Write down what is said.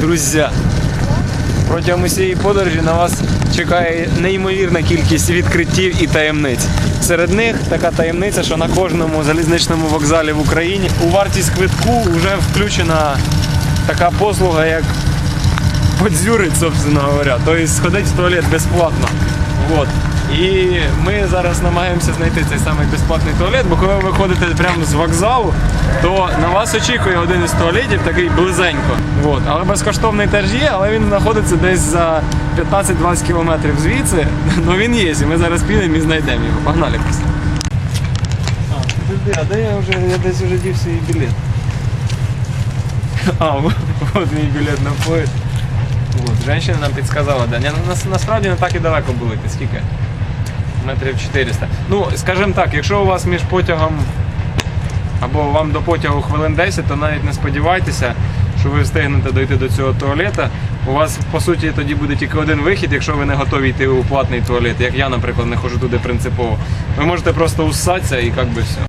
Друзі, протягом усієї подорожі на вас чекає неймовірна кількість відкриттів і таємниць. Серед них така таємниця, що на кожному залізничному вокзалі в Україні у вартість квитку вже включена така послуга, як подзюрить, собственно говоря. Тобто сходить в туалет безплатно. Вот. І ми зараз намагаємося знайти цей самий безплатний туалет, бо коли ви виходите прямо з вокзалу, то на вас очікує один із туалетів такий близенько. Вот. Але безкоштовний теж є, але він знаходиться десь за 15-20 кілометрів звідси. Ну він є, і ми зараз підемо і знайдемо його. Погнали просто. А, а де я вже я десь вже дів свій білет? А, вот мій білет на поїзд. Вот, женщина нам підсказала, да. Ну, нас, насправді не так і далеко були. Ти скільки? Метрів 400. Ну, скажімо так, якщо у вас між потягом або вам до потягу хвилин 10, то навіть не сподівайтеся, що ви встигнете дойти до цього туалета. У вас по суті тоді буде тільки один вихід, якщо ви не готові йти у платний туалет, як я, наприклад, не ходжу туди принципово. Ви можете просто уссатися і як би все.